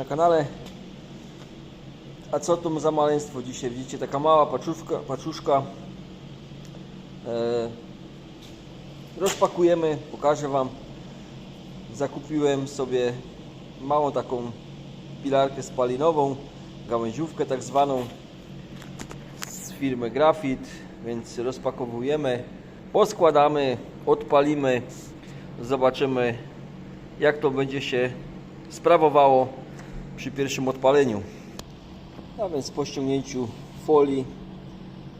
Na kanale. A co to za maleństwo dzisiaj? Widzicie, taka mała paczuszka. paczuszka. E, rozpakujemy, pokażę Wam. Zakupiłem sobie małą taką pilarkę spalinową, gałęziówkę tak zwaną z firmy Grafit, więc rozpakowujemy, poskładamy, odpalimy, zobaczymy jak to będzie się sprawowało przy pierwszym odpaleniu. A więc po ściągnięciu folii,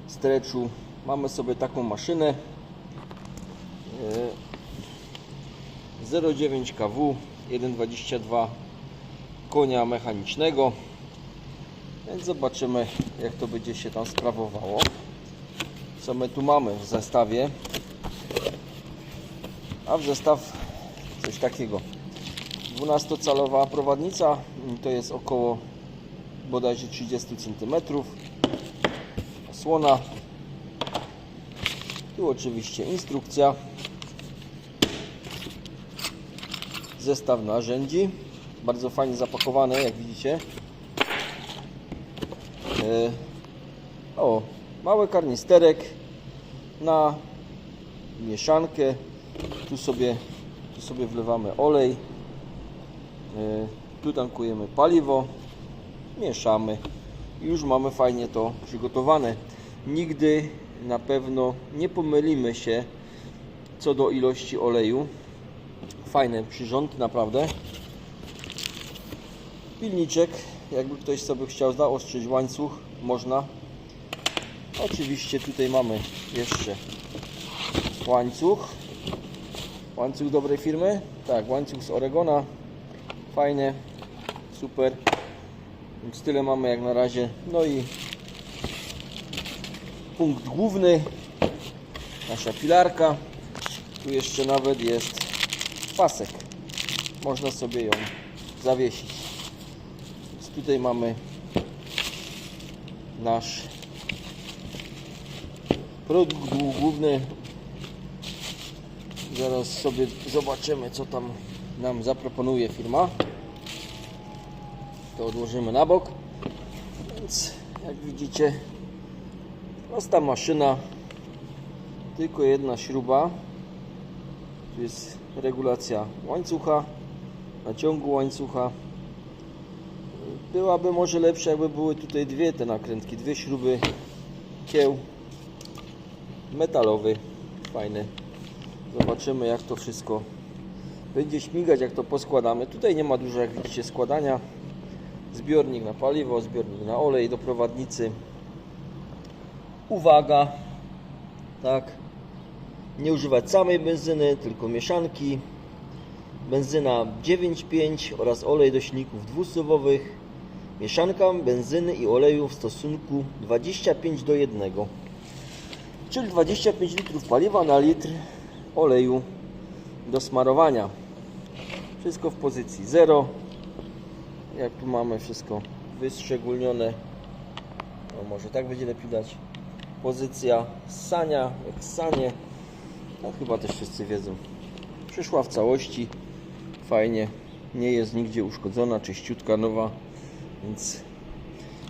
streczu mamy sobie taką maszynę e, 0,9 kW 1,22 konia mechanicznego. Więc zobaczymy jak to będzie się tam sprawowało. Co my tu mamy w zestawie? A w zestaw coś takiego 12-calowa prowadnica. To jest około bodajże 30 cm osłona. Tu oczywiście instrukcja. Zestaw narzędzi. Bardzo fajnie zapakowane jak widzicie. E, o mały karnisterek na mieszankę. Tu sobie tu sobie wlewamy olej tu tankujemy paliwo mieszamy. I już mamy fajnie to przygotowane. Nigdy na pewno nie pomylimy się co do ilości oleju. Fajny przyrząd naprawdę. Pilniczek jakby ktoś sobie chciał zaostrzyć łańcuch można. Oczywiście tutaj mamy jeszcze łańcuch. Łańcuch dobrej firmy? Tak łańcuch z Oregona fajne super. Więc tyle mamy jak na razie. No i punkt główny. Nasza pilarka. Tu jeszcze nawet jest pasek. Można sobie ją zawiesić. Więc tutaj mamy nasz produkt główny. Zaraz sobie zobaczymy co tam nam zaproponuje firma. To odłożymy na bok. Więc jak widzicie prosta maszyna tylko jedna śruba. Tu jest regulacja łańcucha naciągu łańcucha. Byłaby może lepsza jakby były tutaj dwie te nakrętki dwie śruby kieł metalowy. Fajny. Zobaczymy jak to wszystko będzie śmigać jak to poskładamy. Tutaj nie ma dużo jak widzicie składania. Zbiornik na paliwo, zbiornik na olej do prowadnicy. Uwaga tak. Nie używać samej benzyny, tylko mieszanki. Benzyna 9,5 oraz olej do silników dwusuwowych mieszanka benzyny i oleju w stosunku 25 do 1 czyli 25 litrów paliwa na litr oleju do smarowania wszystko w pozycji 0 jak tu mamy wszystko wyszczególnione no może tak będzie lepiej dać. Pozycja ssania jak ssanie no chyba też wszyscy wiedzą. Przyszła w całości. Fajnie nie jest nigdzie uszkodzona czyściutka nowa więc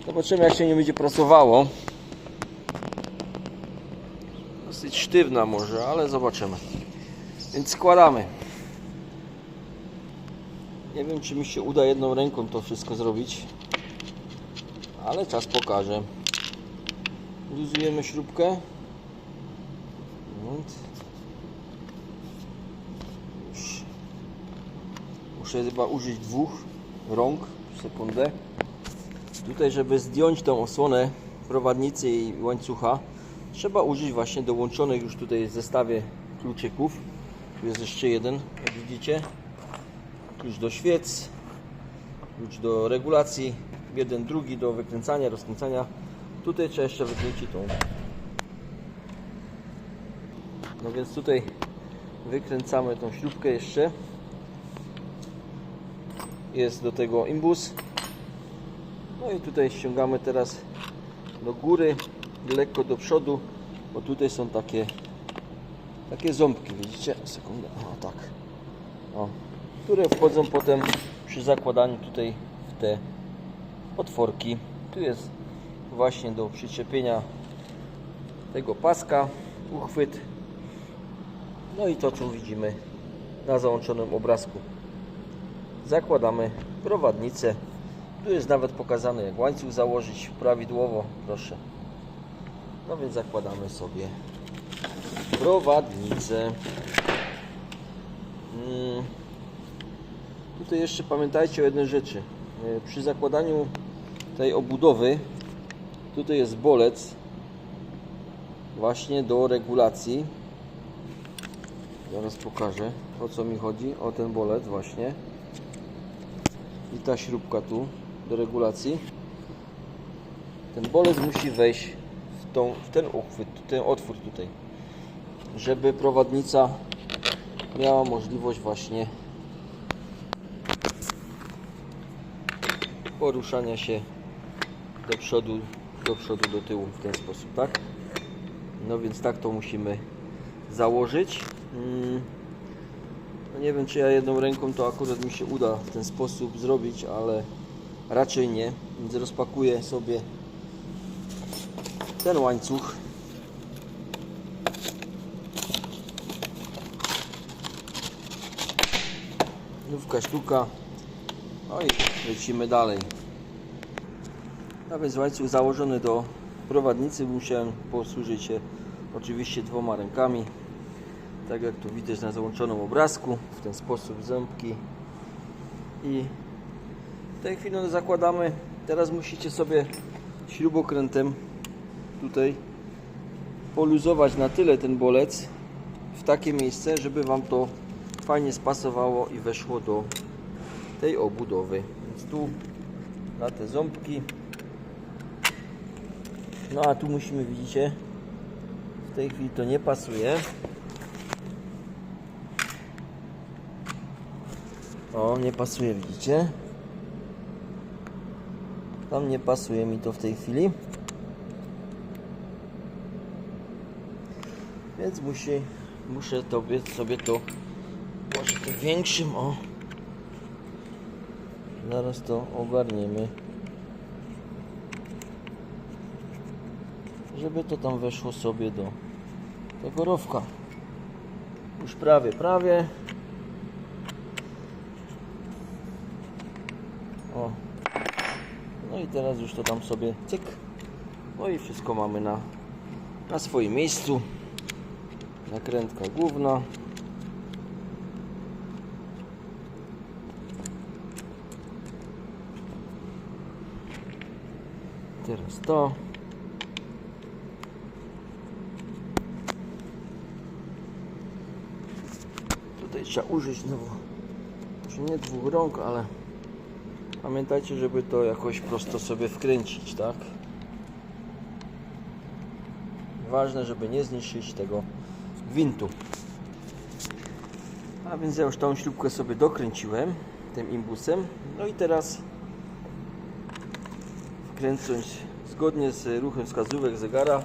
zobaczymy jak się nie będzie pracowało dosyć sztywna może ale zobaczymy. Więc składamy nie wiem, czy mi się uda jedną ręką to wszystko zrobić, ale czas pokaże. Luzujemy śrubkę. Muszę chyba użyć dwóch rąk. Sekundę. Tutaj, żeby zdjąć tą osłonę prowadnicy i łańcucha, trzeba użyć właśnie dołączonych już tutaj w zestawie kluczyków. Tu jest jeszcze jeden, jak widzicie klucz do świec, klucz do regulacji, jeden, drugi do wykręcania, rozkręcania. Tutaj trzeba jeszcze wykręcić tą. No więc tutaj wykręcamy tą śrubkę jeszcze. Jest do tego imbus. No i tutaj ściągamy teraz do góry, lekko do przodu, bo tutaj są takie takie ząbki, widzicie? Sekundę, o tak. O, które wchodzą potem przy zakładaniu tutaj w te otworki. Tu jest właśnie do przyczepienia tego paska uchwyt. No i to co widzimy na załączonym obrazku. Zakładamy prowadnicę. Tu jest nawet pokazane jak łańcuch założyć prawidłowo, proszę. No więc zakładamy sobie prowadnicę. Mm. Tutaj jeszcze pamiętajcie o jednej rzeczy. E, Przy zakładaniu tej obudowy tutaj jest bolec właśnie do regulacji. Zaraz pokażę o co mi chodzi. O ten bolec właśnie. I ta śrubka tu do regulacji. Ten bolec musi wejść w, tą, w ten uchwyt, ten otwór tutaj, żeby prowadnica miała możliwość właśnie poruszania się do przodu, do przodu, do tyłu w ten sposób, tak? No więc tak to musimy założyć. Mm. No nie wiem, czy ja jedną ręką to akurat mi się uda w ten sposób zrobić, ale raczej nie. Więc rozpakuję sobie ten łańcuch. Nówka sztuka. No i lecimy dalej. Więc łańcuch założony do prowadnicy musiałem posłużyć się oczywiście dwoma rękami. Tak jak tu widać na załączonym obrazku. W ten sposób ząbki. I w tej chwili one zakładamy. Teraz musicie sobie śrubokrętem tutaj poluzować na tyle ten bolec w takie miejsce, żeby Wam to fajnie spasowało i weszło do tej obudowy. Więc tu na te ząbki. No a tu musimy, widzicie, w tej chwili to nie pasuje. O, nie pasuje, widzicie? Tam nie pasuje mi to w tej chwili. Więc musi, muszę tobie, sobie to może tym większym, o. Zaraz to ogarniemy. Żeby to tam weszło sobie do tego rowka. Już prawie, prawie. O. No i teraz już to tam sobie cyk. No i wszystko mamy na, na swoim miejscu. Nakrętka główna. Teraz to. Tutaj trzeba użyć znowu, może nie dwóch rąk, ale pamiętajcie, żeby to jakoś prosto sobie wkręcić, tak? Ważne, żeby nie zniszczyć tego gwintu. A więc ja już tą śrubkę sobie dokręciłem tym imbusem. No i teraz wkręcąc zgodnie z ruchem wskazówek zegara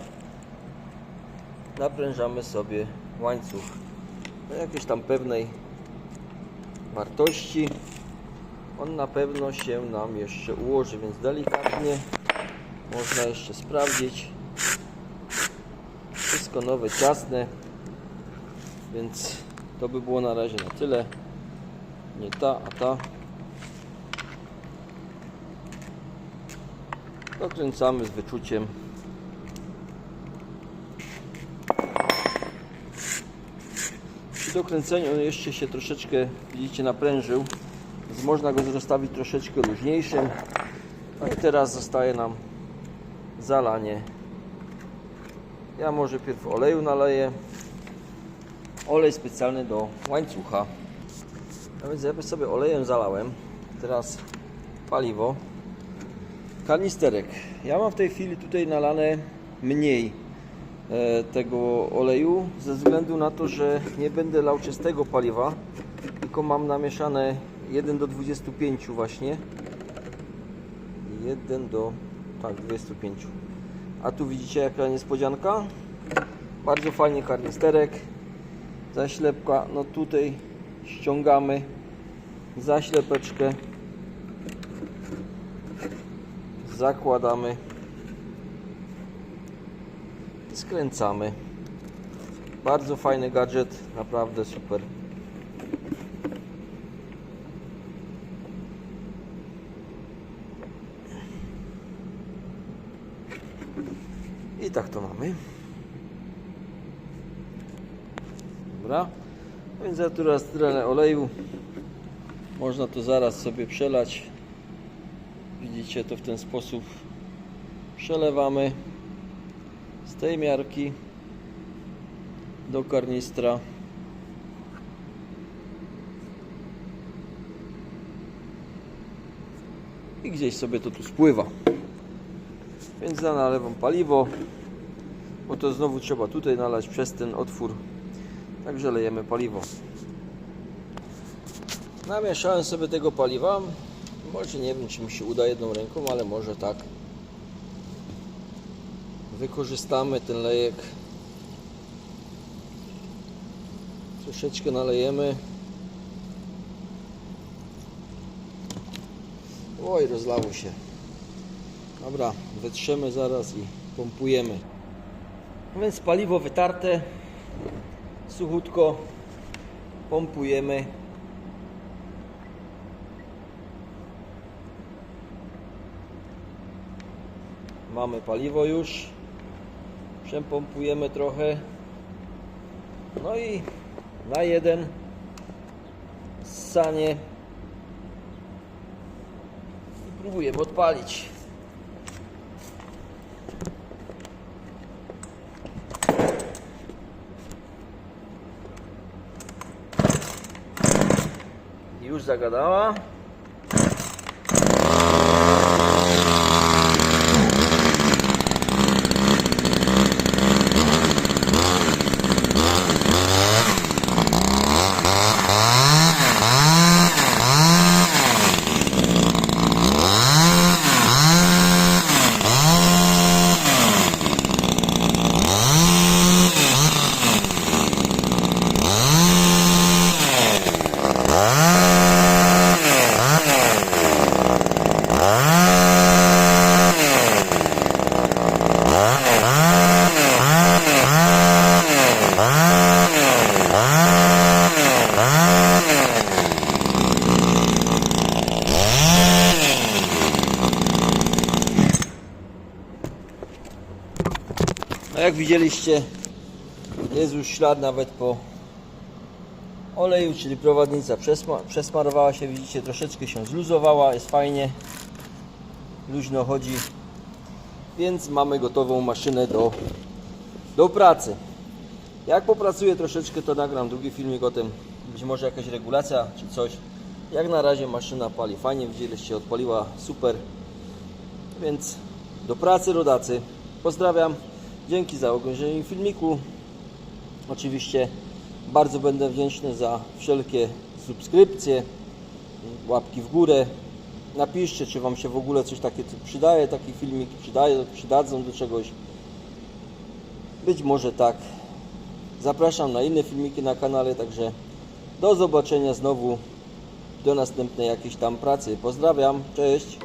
naprężamy sobie łańcuch do jakiejś tam pewnej wartości. On na pewno się nam jeszcze ułoży więc delikatnie można jeszcze sprawdzić. Wszystko nowe, ciasne więc to by było na razie na tyle. Nie ta, a ta dokręcamy z wyczuciem. Przy dokręceniu on jeszcze się troszeczkę widzicie naprężył. Więc można go zostawić troszeczkę luźniejszym. No i teraz zostaje nam zalanie. Ja może pierw oleju naleję. Olej specjalny do łańcucha. A więc ja sobie olejem zalałem. Teraz paliwo kanisterek ja mam w tej chwili tutaj nalane mniej e, tego oleju ze względu na to, że nie będę lał czystego paliwa tylko mam namieszane 1 do 25 właśnie. 1 do tak 25 a tu widzicie jaka niespodzianka? Bardzo fajnie karnisterek zaślepka no tutaj ściągamy zaślepeczkę zakładamy i skręcamy. Bardzo fajny gadżet, naprawdę super. I tak to mamy. Dobra. Więc ja tu raz tyle oleju. Można to zaraz sobie przelać. Widzicie to w ten sposób. Przelewamy z tej miarki do karnistra. I gdzieś sobie to tu spływa. Więc nalewam paliwo, bo to znowu trzeba tutaj nalać przez ten otwór. Także lejemy paliwo. Namieszałem sobie tego paliwa. Może nie wiem, czy mi się uda jedną ręką, ale może tak. Wykorzystamy ten lejek. Troszeczkę nalejemy. Oj, rozlało się. Dobra, wytrzemy zaraz i pompujemy. No Więc paliwo wytarte, suchutko, pompujemy. Mamy paliwo już, przepompujemy trochę. No i na jeden sanie i próbujemy odpalić. Już zagadała. Widzieliście, jest już ślad nawet po oleju, czyli prowadnica przesma przesmarowała się, widzicie, troszeczkę się zluzowała, jest fajnie, luźno chodzi, więc mamy gotową maszynę do, do pracy. Jak popracuję troszeczkę, to nagram drugi filmik o tym, być może jakaś regulacja czy coś. Jak na razie maszyna pali fajnie, widzieliście, odpaliła super, więc do pracy rodacy. Pozdrawiam. Dzięki za oglądanie filmiku. Oczywiście bardzo będę wdzięczny za wszelkie subskrypcje, łapki w górę. Napiszcie, czy Wam się w ogóle coś takie przydaje, taki filmik przydaje, przydadzą do czegoś. Być może tak. Zapraszam na inne filmiki na kanale, także do zobaczenia znowu do następnej jakiejś tam pracy. Pozdrawiam, cześć.